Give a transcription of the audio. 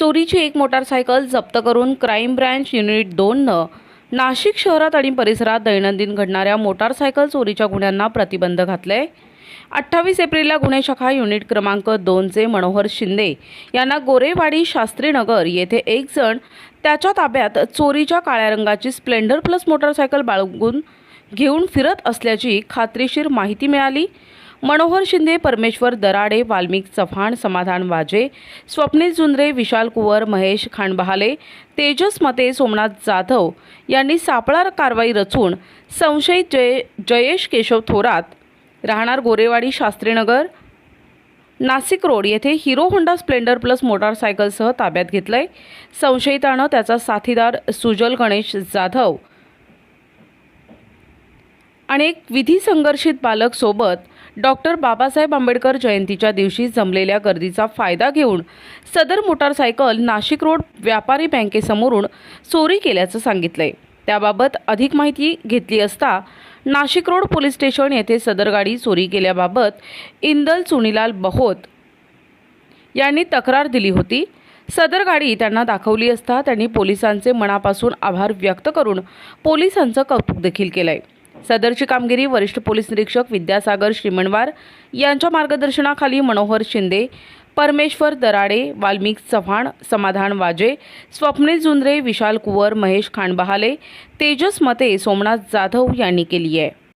चोरीची एक मोटारसायकल जप्त करून क्राईम ब्रँच युनिट दोननं नाशिक शहरात आणि परिसरात दैनंदिन घडणाऱ्या मोटारसायकल चोरीच्या गुन्ह्यांना प्रतिबंध घातले अठ्ठावीस एप्रिलला गुन्हे शाखा युनिट क्रमांक दोनचे मनोहर शिंदे यांना गोरेवाडी शास्त्रीनगर येथे एक जण त्याच्या ताब्यात चोरीच्या काळ्या रंगाची स्प्लेंडर प्लस मोटारसायकल बाळगून घेऊन फिरत असल्याची खात्रीशीर माहिती मिळाली. मनोहर शिंदे परमेश्वर दराडे वाल्मिक चव्हाण समाधान वाजे स्वप्नील जुंद्रे विशाल कुवर महेश खांडबहाले तेजस मते सोमनाथ जाधव यांनी सापळा कारवाई रचून संशयित जय जयेश केशव थोरात राहणार गोरेवाडी शास्त्रीनगर नाशिक रोड येथे हिरो होंडा स्प्लेंडर प्लस मोटारसायकलसह ताब्यात घेतलंय. संशयितानं त्याचा साथीदार सुजल गणेश जाधव आणि एक विधी संघर्षित बालक सोबत डॉक्टर बाबासाहेब आंबेडकर जयंतीच्या दिवशी जमलेल्या गर्दीचा फायदा घेऊन सदर मोटारसायकल नाशिक रोड व्यापारी बँकेसमोरून चोरी केल्याचं सांगितलंय. त्याबाबत अधिक माहिती घेतली असता नाशिक रोड पोलीस स्टेशन येथे सदर गाडी चोरी केल्याबाबत इंदल चुनीलाल बहोत यांनी तक्रार दिली होती. सदर गाडी त्यांना दाखवली असता त्यांनी पोलिसांचे मनापासून आभार व्यक्त करून पोलिसांचं कौतुक देखील आहे सदरची कामगिरी वरिष्ठ पोलीस निरीक्षक विद्यासागर श्रीमणवार यांच्या मार्गदर्शनाखाली मनोहर शिंदे परमेश्वर दराडे वाल्मिक चव्हाण समाधान वाजे स्वप्नील जुंद्रे विशाल कुवर महेश खांडबहाले तेजस मते सोमनाथ जाधव यांनी केली आहे.